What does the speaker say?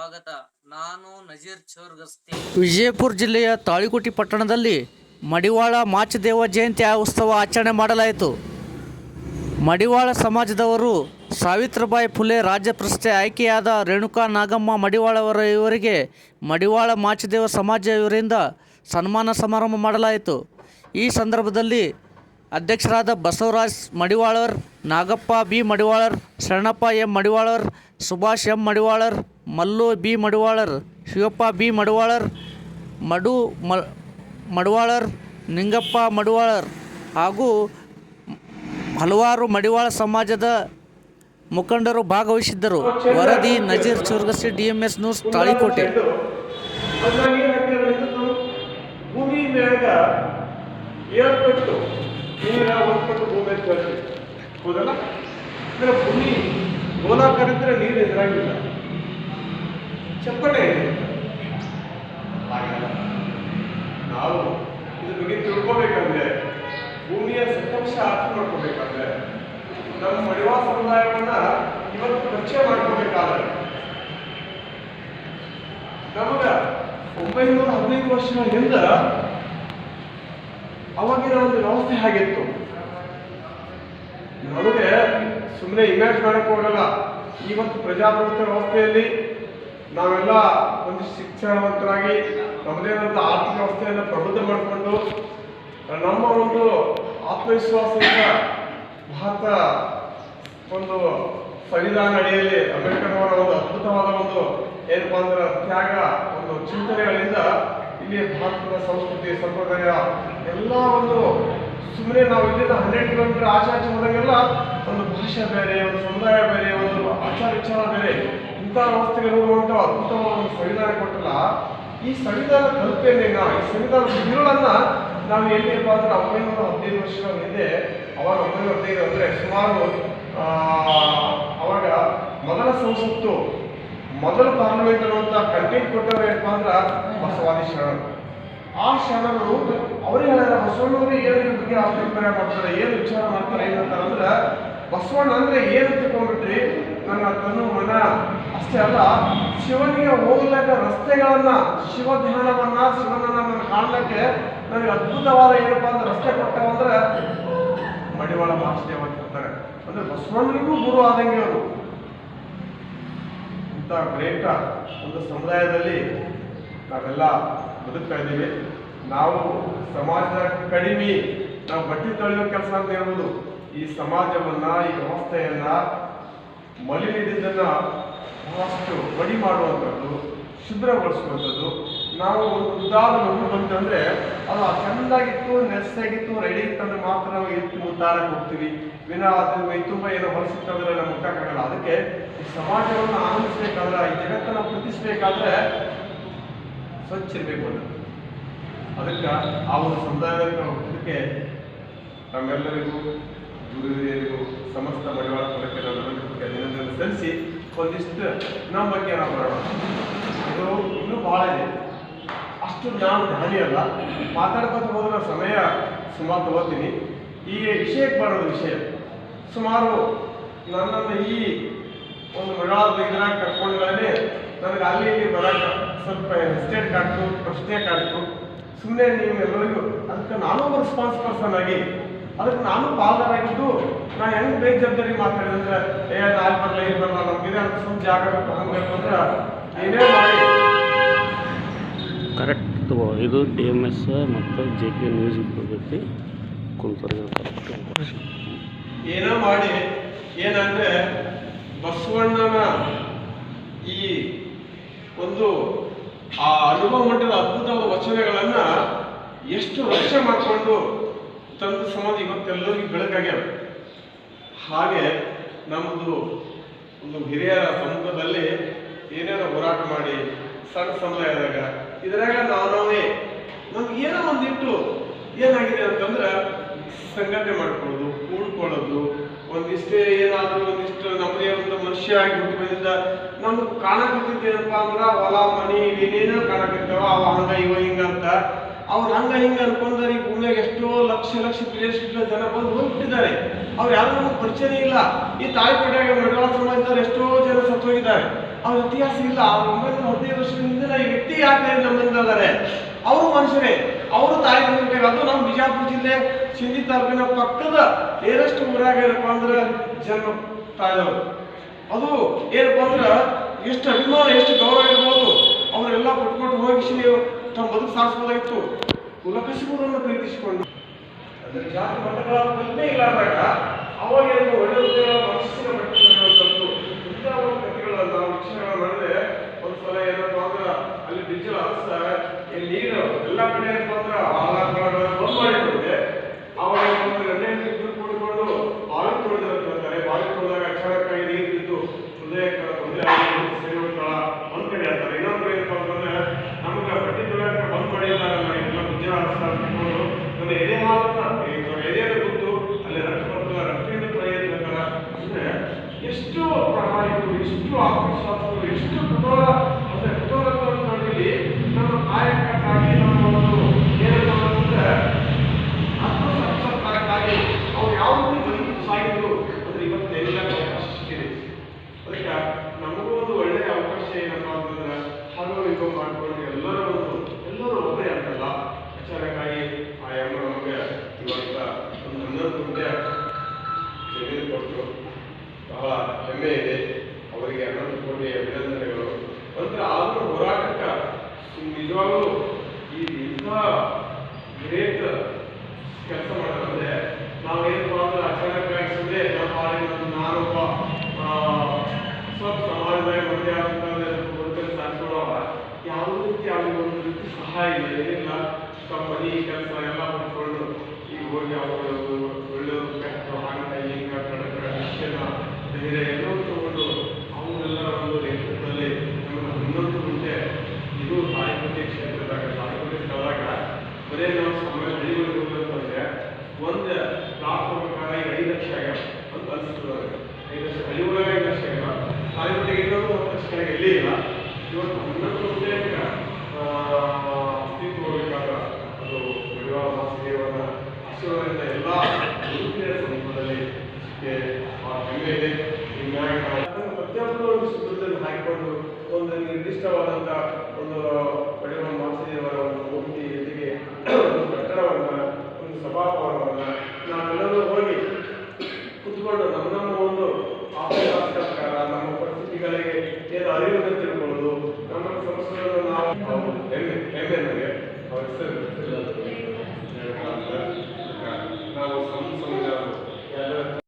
ಸ್ವಾಗತ. ನಾನು ನಜೀರ್ ಚೋರ್ಗಸ್ತಿ. ವಿಜಯಪುರ ಜಿಲ್ಲೆಯ ತಾಳಿಕೋಟಿ ಪಟ್ಟಣದಲ್ಲಿ ಮಡಿವಾಳ ಮಾಚದೇವ ಜಯಂತಿ ಉತ್ಸವ ಆಚರಣೆ ಮಾಡಲಾಯಿತು. ಮಡಿವಾಳ ಸಮಾಜದವರು ಸಾವಿತ್ರಿಬಾಯಿ ಫುಲೆ ರಾಜ್ಯ ಪ್ರಶಸ್ತಿ ಆಯ್ಕೆಯಾದ ರೇಣುಕಾ ನಾಗಮ್ಮ ಮಡಿವಾಳವರ ಇವರಿಗೆ ಮಡಿವಾಳ ಮಾಚದೇವ ಸಮಾಜ ಇವರಿಂದ ಸನ್ಮಾನ ಸಮಾರಂಭ ಮಾಡಲಾಯಿತು. ಈ ಸಂದರ್ಭದಲ್ಲಿ ಅಧ್ಯಕ್ಷರಾದ Basavaraj Madivalar, Nagappa B Madivalar, Sharanappa M Madivalar, Subhash M Madivalar Mallu B Maduvalar, Shivappa B Maduvalar, ಮಡು ಮ, ಮಡಿವಾಳರ್, ನಿಂಗಪ್ಪ ಮಡುವಾಳರ್ ಹಾಗೂ ಹಲವಾರು ಮಡಿವಾಳ ಸಮಾಜದ ಮುಖಂಡರು ಭಾಗವಹಿಸಿದ್ದರು. ವರದಿ Nazeer ಚುರ್ಗಸಿ D M S news, Talikote. ಭೂಮಿ ಗೋಲಾಕಾರ ನೀರು ಚಪ್ಪಟೆ ಹಾಗಲ್ಲ. ನಾವು ಇದ್ರ ಬಗ್ಗೆ ತಿಳ್ಕೊಬೇಕಂದ್ರೆ, ಭೂಮಿಯ ಸತ್ಯಾಂಶ ಅರ್ಥ ಮಾಡ್ಕೋಬೇಕಂದ್ರೆ, ನಮ್ಮ ಮಡಿವಾ ಸಮುದಾಯವನ್ನ ಇವತ್ತು ಪರಿಚಯ ಮಾಡ್ಕೋಬೇಕಾದ್ರೆ, ನಮಗ ಒಂಬೈನೂರ ಹದಿನೈದು ವರ್ಷಗಳ ಹಿಂದ ಅವಾಗಿನ ಒಂದು ವ್ಯವಸ್ಥೆ ಹಾಗಿತ್ತು ನಮಗೆ ಸುಮ್ಮನೆ ಇಮ್ಯಾಜ್ ಮಾಡಕ್ ಹೋಗಲ್ಲ. ಇವತ್ತು ಪ್ರಜಾಪ್ರಭುತ್ವ ವ್ಯವಸ್ಥೆಯಲ್ಲಿ ನಾವೆಲ್ಲ ಒಂದು ಶಿಕ್ಷಣವಂತರಾಗಿ ನಮ್ಮದೇನಂತ ಆರ್ಥಿಕ ವ್ಯವಸ್ಥೆಯನ್ನು ಪ್ರಬುದ್ಧ ಮಾಡಿಕೊಂಡು, ನಮ್ಮ ಒಂದು ಆತ್ಮವಿಶ್ವಾಸದಿಂದ ಭಾರತ ಒಂದು ಸಂವಿಧಾನ ಅಡಿಯಲ್ಲಿ ಅಂಬೇಡ್ಕರ್ ಒಂದು ಅದ್ಭುತವಾದ ಒಂದು ಏನಪ್ಪ ಅಂದ್ರೆ ತ್ಯಾಗ, ಒಂದು ಚಿಂತನೆಗಳಿಂದ ಇಲ್ಲಿ ಭಾರತದ ಸಂಸ್ಕೃತಿ, ಸಂಪ್ರದಾಯ ಎಲ್ಲ ಒಂದು ಸುಮ್ಮನೆ ನಾವು ಇಲ್ಲಿಂದ ಹನ್ನೆರಡು ಕಿಲೋಮೀಟರ್ ಆಚೆ ಆಚೆ ಹೋದಾಗೆಲ್ಲ ಒಂದು ಭಾಷೆ ಬೇರೆ, ಒಂದು ಸಮುದಾಯ ಬೇರೆ, ಒಂದು ಆಚಾರ ವಿಚಾರ ಬೇರೆ. ಇಂಥ ವ್ಯವಸ್ಥೆಗೆ ಹೋಗುವಂಥ ಅದ್ಭುತವಾದ ಒಂದು ಸಂವಿಧಾನ ಕೊಟ್ಟಲ್ಲ. ಈ ಸಂವಿಧಾನ ಕಲ್ಪನೆಗ ಈ ಸಂವಿಧಾನ ತಿರುಳನ್ನ ನಾವು ಎಲ್ಲಿಪ್ಪ ಅಂದ್ರೆ ಒಂಬೈನೂರ ಹದಿನೈದು ವರ್ಷಗಳ ಹಿಂದೆ, ಅವಾಗ ಒಂಬೈನೂರ ಹದಿನೈದು ಅಂದ್ರೆ ಸುಮಾರು ಅವಾಗ ಮೊದಲ ಸಂಸತ್ತು, ಮೊದಲ ಪಾರ್ಲಿಮೆಂಟ್ ಅನ್ನುವಂಥ ಕಂಟೆಂಟ್ ಕೊಟ್ಟವ್ರು ಏನಪ್ಪ ಅಂದ್ರೆ ಬಸವಾದಿ ಶರಣರು. ಆ ಶರಣರು ಅವರೇ ಹೇಳ್ಯಾರ ಬಸವಣ್ಣವರು ಏನು ಬಗ್ಗೆ ಅಭಿಪ್ರಾಯ ಮಾಡ್ತಾರೆ, ಏನು ವಿಚಾರ ಮಾಡ್ತಾರೆ ಏನಂತಾರೆ ಅಂದ್ರೆ, ಬಸವಣ್ಣ ಅಂದ್ರೆ ಏನು ತಿಳ್ಕೊಂಡ್ಬಿಟ್ರಿ ನನ್ನ ತನು ಮನ ಅಷ್ಟೇ ಅಲ್ಲ, ಶಿವನಿಗೆ ಹೋಗ್ಲಿಕ್ಕೆ ರಸ್ತೆಗಳನ್ನ ಶಿವ ಧ್ಯಾನವನ್ನ ಶಿವನನ್ನ ನಾನು ಕಾಣ್ಲಿಕ್ಕೆ ನನಗೆ ಅದ್ಭುತವಾದ ಏನಪ್ಪ ಅಂದ್ರೆ ರಸ್ತೆ ಕೊಟ್ಟವಂದ್ರೆ ಮಡಿವಾಳ ಮಹಾದೇವ ಅಂತ ಹೇಳ್ತಾರೆ. ಅಂದ್ರೆ ಬಸವಣ್ಣನಿಗೂ ಗುರು ಆದಂಗೆ ಅವರು. ಇಂಥ ಗ್ರೇಟ ಒಂದು ಸಮುದಾಯದಲ್ಲಿ ನಾವೆಲ್ಲ ಬದುಕ್ತಾ ಇದ್ದೀವಿ. ನಾವು ಸಮಾಜದ ಕಡಿಮೆ, ನಾವು ಬಟ್ಟೆ ತೊಳೆಯೋ ಕೆಲಸ ಅಂತ ಹೇಳ್ಬೋದು. ಈ ಸಮಾಜವನ್ನ, ಈ ವ್ಯವಸ್ಥೆಯನ್ನ ಮಲಿನದಿಂದನ್ನ ಬಹಳಷ್ಟು ಬಡಿ ಮಾಡುವಂಥದ್ದು, ಶುಭ್ರಗೊಳಿಸುವಂಥದ್ದು. ನಾವು ಮಗು ಬಂತಂದ್ರೆ ಅದು ಚೆಂದಾಗಿತ್ತು, ನೆಸ್ಸಾಗಿತ್ತು ರೆಡಿ ಇತ್ತಂದ್ರೆ ಮಾತ್ರ ನಾವು ಎತ್ತಿ ಮುದ್ದಾಡಕ್ಕೆ ಹೋಗ್ತೀವಿ. ವಿನ ಅದು ಮೈ ತುಂಬ ಏನೋ ಹೊಲಸಿತ್ತಂದ್ರೆ ನಮ್ಮ ಮುಟ್ಟಕ್ಕಾಗಲ್ಲ ಅದಕ್ಕೆ ಈ ಸಮಾಜವನ್ನು ಆನಂದಿಸ್ಬೇಕಾದ್ರೆ, ಈ ಜಗತ್ತನ್ನು ಪ್ರೀತಿಸ್ಬೇಕಾದ್ರೆ ಸ್ವಚ್ಛ ಇರಬೇಕು ಅಂತ ಅದಕ್ಕೆ ಆ ಒಂದು ಸಮುದಾಯದಲ್ಲಿ ನಾವು ಇದಕ್ಕೆ ನಮ್ಮೆಲ್ಲರಿಗೂ ಗುರು ಹಿರಿಯರಿಗೂ ಸಮಸ್ತ ಮಡಿವಾಳ ನನ್ನ ಅಭಿನಂದನೆ ಸಲ್ಲಿಸಿ ಒಂದಿಷ್ಟು ನಮ್ಮ ಬಗ್ಗೆ ನಾವು ಮಾಡೋಣ ಇದು ಇನ್ನೂ ಭಾಳ ಇದೆ. ಅಷ್ಟು ನಾನು ಧಾನಿ ಅಲ್ಲ. ಮಾತಾಡ್ಕೊತ ಹೋದ್ರೆ ಸಮಯ ಸುಮಾರು ತಗೋತೀನಿ. ಈ ವಿಷಯಕ್ಕೆ ಬರೋದು ವಿಷಯ. ಸುಮಾರು ನನ್ನನ್ನು ಈ ಒಂದು ಮಗಳಾದ ಇದ್ರಾಗ ಕರ್ಕೊಂಡ್ಮೇಲೆ ನನಗೆ ಅಲ್ಲಿ ಇಲ್ಲಿ ಬರೋಕೆ ಸ್ವಲ್ಪ ಹೆಸ್ಟೇಟ್ ಕಾಡ್ತು, ಪ್ರಶ್ನೆ ಕಾಡ್ತು. ಸುಮ್ಮನೆ ನೀವು ಎಲ್ಲರಿಗೂ ಅದಕ್ಕೆ ನಾನು ಒಂದು ರೆಸ್ಪಾನ್ಸ್ ಪರ್ಸನ್ ಆಗಿ ಅದಕ್ಕೆ ನಾನು ಪಾಲ್ದಾರಾಗಿದ್ದು ನಾ ಹೆಂಗ್ ಬೇಜವಾಬ್ದಾರಿ ಮಾತಾಡಿದ್ರೆ ಏ ನಾಲ್ಕು ಬರಲ್ಲ ಇಲ್ಲಿ ಬರಲ್ಲ ನಮ್ಗಿದೆ ಅಂತ ಸುಮ್ ಜಾಗ ಬೇಕು ಹಂಗೆ ಅಂದ್ರೆ ಏನೇ ಮಾಡಿ. ಕರೆಕ್ಟ್ ಇದು ಡಿ ಎಂ ಎಸ್ ಮತ್ತು ಜೆ ಕೆ ನ್ಯೂಸ್ ಬರ್ತೈತಿ ಕುಂತವ್ರಿಗೆ ಕರೆಕ್ಟ್ ಏನೋ ಮಾಡಿ ಏನಂದ್ರೆ ಬಸವಣ್ಣನ ಈ ಒಂದು ಆ ಅನುಭವ ಮಟ್ಟದ ಅದ್ಭುತವಾದ ವಚನಗಳನ್ನು ಎಷ್ಟು ರಕ್ಷೆ ಮಾಡಿಕೊಂಡು ತಂದು ಸಮಾಜ ಇವತ್ತೆಲ್ಲರಿಗೂ ಬೆಳಕಾಗ್ಯಾವ. ಹಾಗೆ ನಮ್ಮದು ಒಂದು ಹಿರಿಯರ ಸಮೂಹದಲ್ಲಿ ಏನೇನೋ ಹೋರಾಟ ಮಾಡಿ, ಸಣ್ಣ ಸಮುದಾಯದಾಗ ಇದ್ರಾಗ ನಾವು ನಾವೇ ನಮ್ಗೆ ಏನೋ ಒಂದಿಟ್ಟು ಏನಾಗಿದೆ ಅಂತಂದ್ರೆ ಸಂಘಟನೆ ಮಾಡ್ಕೊಳ್ಳೋದು, ಕೂಡ್ಕೊಳ್ಳೋದು, ಒಂದಿಷ್ಟೇ ಏನಾದರೂ ಒಂದಿಷ್ಟು ನಮ್ಮದೇ ಒಂದು ಮನುಷ್ಯ ಆಗಿ ಹುಟ್ಟಿ ನಮ್ಗೆ ಕಾಣಕತ್ತಿದ್ದೇನಪ್ಪ ಅಂದ್ರೆ ಹೊಲ, ಮನಿ ಏನೇನೋ ಕಾಣಕತ್ತಾವ ಅವ ಹಂಗ ಇವ ಹಿಂಗ ಅಂತ ಅವ್ರ ಹಂಗ ಹಿಂಗ ಅನ್ಕೊಂಡ್ರೆ ಈ ಭೂಮಿಯಾಗ ಎಷ್ಟೋ ಲಕ್ಷ ಲಕ್ಷ ಪ್ಲೇಸ್ ಜನ ಬಂದು ಹೋಗ್ಬಿಟ್ಟಿದ್ದಾರೆ. ಅವ್ರು ಯಾರು ನಮಗೆ ಪರಿಚಯ ಇಲ್ಲ. ಈ ತಾಳಿಕೋಟೆಯಾಗ ಮಡಿವಾಳ ಸಮಾಜದವ್ರು ಎಷ್ಟೋ ಜನ ಸತ್ತು ಹೋಗಿದ್ದಾರೆ ಅವ್ರ ಇತಿಹಾಸ ಇಲ್ಲ. ಅವ್ರ ಒಂಬೈನೂರ ಹದಿನೈದು ವರ್ಷದಿಂದ ಈ ವ್ಯಕ್ತಿ ಯಾಕೆ ಅವರು ಮನುಷ್ಯರೇ. ಅವರು ತಾಯಿ ತಂದೆ ಅದು ನಮ್ಮ ಬಿಜಾಪುರ ಜಿಲ್ಲೆ ಸಿಂಧಿ ತಾಲೂಕಿನ ಪಕ್ಕದ ಏನಷ್ಟು ಊರಾಗ ಏನಪ್ಪ ಅಂದ್ರೆ ಜನ್ಮ ತಾಯಿದವರು. ಅದು ಏನಪ್ಪ ಅಂದ್ರೆ ಎಷ್ಟು ಅಭಿಮಾನ, ಎಷ್ಟು ಗೌರವ ಇರ್ಬೋದು. ಅವರೆಲ್ಲ ಕೊಟ್ಕೊಟ್ಟು ನೀವು ತಮ್ಮ ಬದುಕು ಸಾಧಿಸಬಹುದಾಗಿತ್ತು ಕುಲಕಶಿಪುರನ್ನು ಪ್ರೀತಿಸಿಕೊಂಡು. ಅದ್ರ ಜಾತಿ ಮತಗಳ ಕಲ್ಪನೆ ಅಂದಾಗ, ಅವಾಗ ಏನು ಒಳ್ಳೆ ಉದ್ಯೋಗ, ಮನಸ್ಸಿನ ಮಟ್ಟದ್ದು ಇಂಥ ಒಂದು ಕಥೆಗಳನ್ನ ನಾವು ವೀಕ್ಷಣೆ ಮಾಡಿದ್ರೆ, ಒಂದ್ಸಲ ಏನಪ್ಪ ಅಂದ್ರೆ ಅಲ್ಲಿ ಡಿಜಿಟಲ್ ಅರಸ ನೀರು, ಎಲ್ಲ ಕಡೆ ಏನಪ್ಪ ಅಂದ್ರೆ ಆಹಾರಗಳನ್ನ ಬಂದ್ ಮಾಡಿರುತ್ತೆ ಅವಾಗ ಒಂದು ಎಣ್ಣೆ ಇಬ್ಬರು ಕೂಡಿಕೊಂಡು ಬಾವಿ ತೊಳೆದ್ರು ಅಂತ ಹೇಳ್ತಾರೆ ಬಾವಿ ತೊಳೆದಾಗ ಅಚಾನಕ್ಕಾಗಿ ನೀರು ಬಿದ್ದು ಹೃದಯ ಹೃದಯ ಸೇರುತ್ತಳ ಒಂದ್ ಕಡೆ ಹೇಳ್ತಾರೆ ಇನ್ನೊಂದು ಕಡೆ ಏನಪ್ಪ ಅಂತಂದ್ರೆ ನಮ್ಗೆ ಬಟ್ಟೆ ತೊಳೆಯಕ್ಕೆ ಬಂದ್ ಮಾಡಿಲ್ಲ ಎಲ್ಲ ವಿಜಯ ಅನ್ಕೊಂಡು ನನ್ನ ಎದೆ ಹಾಲನ್ನ ಈಗ ಎದೆಯನ್ನು ಗುದ್ದು ಅಲ್ಲಿ ರಕ್ತ ಬರ್ತದೆ ರಕ್ತದಿಂದ ಪ್ರಯತ್ನ ಅಂದ್ರೆ ಎಷ್ಟು ಪ್ರಾಮಾಣಿಕರು ಎಷ್ಟು ಆತ್ಮವಿಶ್ವಾಸಗಳು ಎಷ್ಟು ಕುತೂಹಲ ಅಂದ್ರೆ ಕುತೂಹಲವನ್ನು ನೋಡಿಲಿ ನಮ್ಮ ಕಾಯಕಕ್ಕಾಗಿ ನಮ್ಮ ಒಂದು ಏನಪ್ಪ ಅಂತಂದ್ರೆ ಆತ್ಮಸಾಕ್ಷಾತ್ಕಾರಕ್ಕಾಗಿ ಅವ್ರು ಯಾವ ರೀತಿ ಬದುಕು ಸಾಗಿದ್ರು ಅಂದ್ರೆ ಇವತ್ತೆಲ್ಲ ಅವಕಾಶ ಸಿಕ್ಕಿದೆ ಅದಕ್ಕೆ ನಮಗೂ ಒಂದು ಒಳ್ಳೆಯ ಅವಕಾಶ ಏನಪ್ಪ ಅಂತಂದ್ರೆ ಹಾಗೋ ಹೀಗೋ ಮಾಡ್ಕೊಂಡು ಎಲ್ಲರೂ ಒಂದು ಎಲ್ಲರೂ ಒಬ್ಬರೇ ಅಂತಲ್ಲ ಅಚಾನಕ್ಕಾಗಿ ಆ ಅಮ್ಮ ನಮಗೆ ಇವತ್ತ ಒಂದು ಹನ್ನೊಂದು ಗುಂಟೆ ಜಮೀನು ಕೊಟ್ಟರು. ಬಹಳ ಹೆಮ್ಮೆ ಇದೆ. ಅವರಿಗೆ ಹನ್ನೊಂದು ಕೋಟಿ ಅಭಿನಂದನೆಗಳು. ನಂತರ ಆದರೂ ಹೋರಾಟಕ್ಕೆ ನಿಜವಾಗಲೂ ಈ ಇಂಥ ಗ್ರೇಟ್ ಕೆಲಸ ಮಾಡೋದಂದ್ರೆ ನಾವೇನಪ್ಪ ಅಂದ್ರೆ ಅಚಾನಕ್ಕಾಗಿ ಸುಮ್ಮನೆ ನಮ್ಮ ಪಾಡಿನ ನಾನೊಬ್ಬ ಆ, ಸ್ವಲ್ಪ ಸಮಾಜದಾಗ ಒಂದೇ ಆದಂತ ಬದುಕನ್ನು ಸಾಗಿಸ್ಕೊಳ್ಳೋವ ಯಾವುದೇ ರೀತಿ ಯಾವುದೇ ಒಂದು ರೀತಿ ಸಹಾಯ ಇಲ್ಲ ಏನಿಲ್ಲ ತಮ್ಮ ಮನೆ ಕೆಲಸ ಎಲ್ಲ ಮಾಡ್ಕೊಂಡು ಈಗ ಹೋಗಿ ಅವರು ಒಳ್ಳೆಯವರು ಕೆಟ್ಟ ಹಂಗ ಹಿಂಗ ಕಡಕ ಶಿಕ್ಷಣ ಧೈರ್ಯ ಎಲ್ಲವೂ ಒಂದು ಹನ್ನೊಂದು ಮುಂದೆ ಇದು ತಾಯಿಪತಿ ಕ್ಷೇತ್ರದಾಗ ತಾಯಿಪತಿ ಸ್ಥಳದಾಗ ಬರೀ ನಾವು ಸಾಮಾನ್ಯ ಹಳ್ಳಿಗಳಿಗೆ ಒಂದು ಈಗ ಐದು ಲಕ್ಷ ಆಗ್ಯಾವ ಅಂತ ಅನಿಸ್ತದೆ ಐದು ಲಕ್ಷ ಹಳ್ಳಿ ಒಳಗೆ ಐದು ಲಕ್ಷ ಆಗ್ಯಾವ ತಾಯಿಪತಿಗೆ ಇನ್ನೊಂದು ಒಂದು ಲಕ್ಷ ಇಲ್ಲ